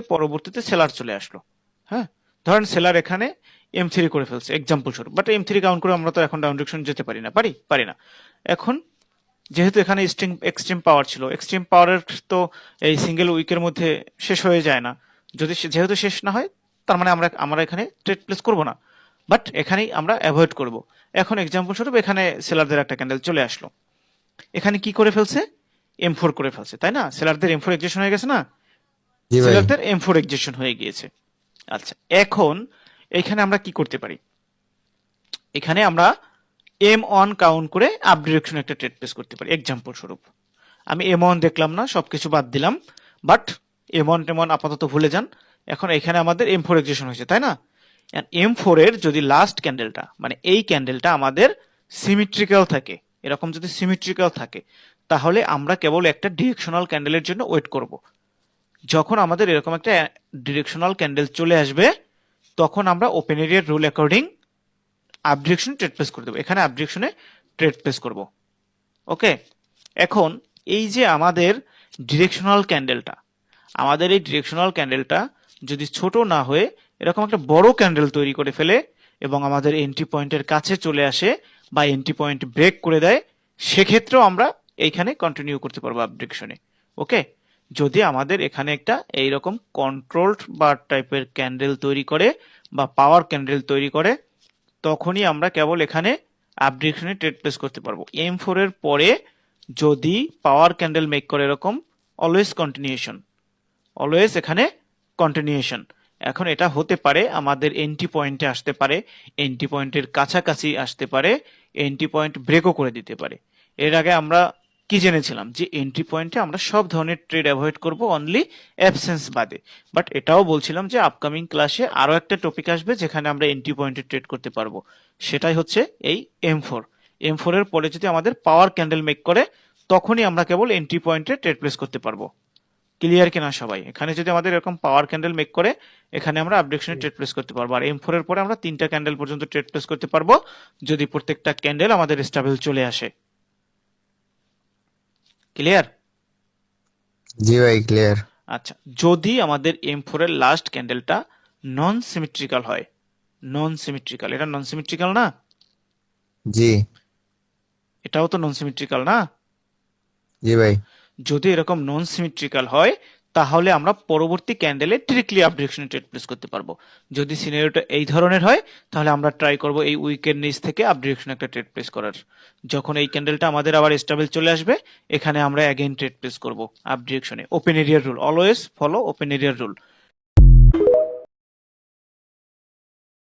পরবর্তীতে সেলার চলে আসলো। হ্যাঁ? ধরেন সেলার এখানে এম থ্রি করে ফেলছে এক্সাম্পল স্বরূপ। বাট এম থ্রি কাউন্ট করে আমরা তো এখন ডাউন ডিরেকশন যেতে পারি না। পারি? পারি না। এখন যেহেতু এখানে এক্সট্রিম এক্সট্রিম পাওয়ার ছিল এক্সট্রিম পাওয়ারের তো এই সিঙ্গেল উইকের মধ্যে শেষ হয়ে যায় না। যদি যেহেতু শেষ না হয়, তার মানে আমরা আমরা এখানে ট্রেড প্লেস করব না। বাট এখানেই আমরা অ্যাভয়েড করব। এখন এক্সাম্পল স্বরূপ এখানে সেলারদের একটা ক্যান্ডেল চলে আসলো। এখানে কি করে ফেলছে? এম ফোর করে ফেলছে, তাই না? সেলারদের এম ফোর এক্সেশন হয়ে গেছে না? ভাই। এম ফোর এক্সেশন হয়ে গিয়েছে। আচ্ছা এখন এখানে আমরা কি করতে পারি? এখানে আমরা এম অন কাউন্ট করে আপ ডিরেকশন একটা ট্রেড প্লেস করতে পারি। এক্সাম্পল স্বরূপ। আমি এম অন দেখলাম না, সবকিছু বাদ দিলাম বাট এম অন টেমন আপাতত ভুলে যান। এখন এখানে আমাদের এম ফোর এক্সেশন হয়েছে, তাই না? এম ফোর এর যদি লাস্ট ক্যান্ডেলটা মানে এই ক্যান্ডেলটা আমাদের সিমিট্রিক্যাল থাকে, এরকম যদি সিমিট্রিক্যাল থাকে, তাহলে আমরা কেবল একটা ডিরেকশনাল ক্যান্ডেলের জন্য ওয়েট করব। যখন আমাদের এরকম একটা ডিরেকশনাল ক্যান্ডেল চলে আসবে, তখন আমরা ওপেন এরিয়ার rule according up direction trade place করে দেবো। এখানে আপ ডিরেকশনে ট্রেড প্লেস করব। ওকে এখন এই যে আমাদের ডিরেকশনাল ক্যান্ডেলটা আমাদের এই ডিরেকশনাল ক্যান্ডেলটা যদি ছোট না হয়ে এরকম একটা বড় ক্যান্ডেল তৈরি করে ফেলে এবং আমাদের এন্ট্রি পয়েন্টের কাছে চলে আসে বা এন্ট্রি পয়েন্ট ব্রেক করে দেয়, সেক্ষেত্রেও আমরা এইখানে কন্টিনিউ করতে পারব আপ ডিরেকশনে ওকে যদি আমাদের এখানে একটা এইরকম কন্ট্রোলড বা টাইপের ক্যান্ডেল তৈরি করে বা পাওয়ার ক্যান্ডেল তৈরি করে, তখনই আমরা কেবল এখানে আপ ডিরেকশনে ট্রেড প্লেস করতে পারব। এম ফোর এর পরে যদি পাওয়ার ক্যান্ডেল মেক করে এরকম অলওয়েজ কন্টিনিউশন অলওয়েজ এখানে কন্টিনিউশন এখন এটা হতে পারে, আমাদের এন্ট্রি পয়েন্টে আসতে পারে এন্ট্রি পয়েন্টের কাছাকাছি আসতে পারে এন্ট্রি পয়েন্ট ব্রেকও করে দিতে পারে। এর আগে আমরা কি জেনেছিলাম? যে এন্ট্রি পয়েন্টে আমরা সব ধরনের ট্রেড অ্যাভয়েড করব অনলি অ্যাবসেন্স বাদে। বাট এটাও বলছিলাম যে আপকামিং ক্লাসে আরও একটা টপিক আসবে যেখানে আমরা এন্ট্রি পয়েন্টে ট্রেড করতে পারব। সেটাই হচ্ছে এই এম ফোর এম ফোর এর পরে যদি আমাদের পাওয়ার ক্যান্ডেল মেক করে, তখনই আমরা কেবল এন্ট্রি পয়েন্টে ট্রেড প্লেস করতে পারব। ক্লিয়ার কিনা সবাই? এখানে যদি আমাদের এরকম পাওয়ার ক্যান্ডেল মেক করে, এখানে আমরা আপডেকশনে ট্রেড প্লেস করতে পারব। আর এম ফোর এর পরে আমরা তিনটা ক্যান্ডেল পর্যন্ত ট্রেড প্লেস করতে পারব। যদি প্রত্যেকটা ক্যান্ডেল আমাদের স্টেবল চলে আসে। ক্লিয়ার জি ভাই ক্লিয়ার আচ্ছা যদি আমাদের এম ফোর এর লাস্ট ক্যান্ডেলটা নন সিমেট্রিক্যাল হয় নন সিমেট্রিক্যাল এটা নন সিমেট্রিক্যাল না? জি। এটাও তো নন সিমেট্রিক্যাল না? জি ভাই। যদি এরকম নন সিমেট্রিক্যাল হয় তাহলে আমরা পরবর্তী ক্যান্ডেলে ট্রিকলি আপ ডিরেকশনে ট্রেড প্লেস করতে পারব। যদি সিনারিওটা এই ধরনের হয়, তাহলে আমরা ট্রাই করব এই উইকের নিচ থেকে আপ ডিরেকশনে একটা ট্রেড প্লেস করার। যখন এই ক্যান্ডেলটা আমাদের আবার স্টেবল চলে আসবে, এখানে আমরা অ্যাগেন ট্রেড প্লেস করব আপ ডিরেকশনে ওপেন এরিয়ার রুল অলওয়েজ ফলো ওপেন এরিয়ার রুল